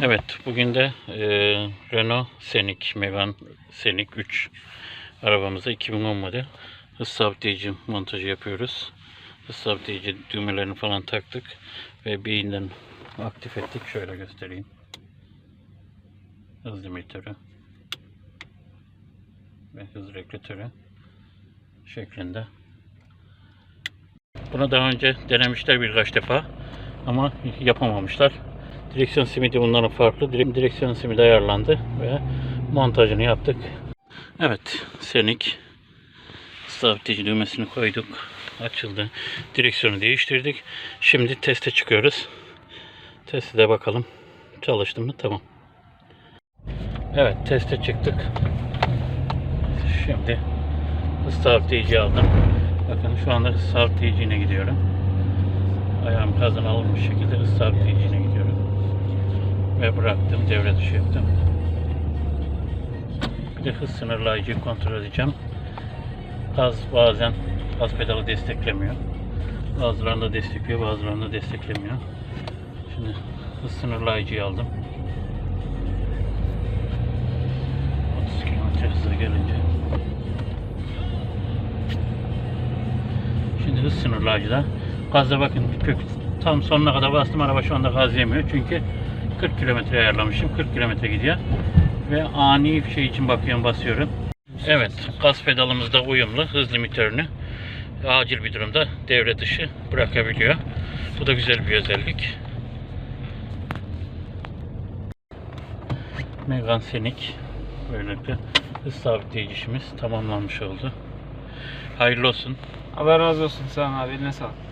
Evet, bugün de e, Renault Scenic, Megane Scenic 3 arabamıza 2010 model hız sabitleyici montajı yapıyoruz. Hız sabitleyici düğmelerini falan taktık ve beyinden aktif ettik. Şöyle göstereyim. Hız limitörü ve hız regülatörü şeklinde. Bunu daha önce denemişler birkaç defa ama yapamamışlar. Direksiyon simidi bunların farklı. Dire- Direksiyon simidi ayarlandı ve montajını yaptık. Evet, Senik sabitleyici düğmesini koyduk. Açıldı. Direksiyonu değiştirdik. Şimdi teste çıkıyoruz. Teste de bakalım. Çalıştı mı? Tamam. Evet, teste çıktık. Şimdi hız sabitleyici aldım. Bakın şu anda hız sabitleyicine gidiyorum. Ayağım kazan alınmış şekilde gidiyorum. Ve bıraktım, devre dışı yaptım. Bir de hız sınırlayıcıyı kontrol edeceğim. Gaz bazen gaz pedalı desteklemiyor. Bazılarında destekliyor, bazılarında desteklemiyor. Şimdi hız sınırlayıcıyı aldım. 30 km hıza gelince. Şimdi hız sınırlayıcıda gazda bakın kök tam sonuna kadar bastım araba şu anda gaz yemiyor çünkü 40 kilometre ayarlamışım 40 kilometre gidiyor. Ve ani bir şey için bakıyorum basıyorum. Evet gaz pedalımızda uyumlu hız limitörünü acil bir durumda devre dışı bırakabiliyor. Bu da güzel bir özellik. Megane Scenic böylelikle hız sabitleyici işimiz tamamlanmış oldu. Hayırlı olsun. Allah razı olsun ol abi eline sağlık.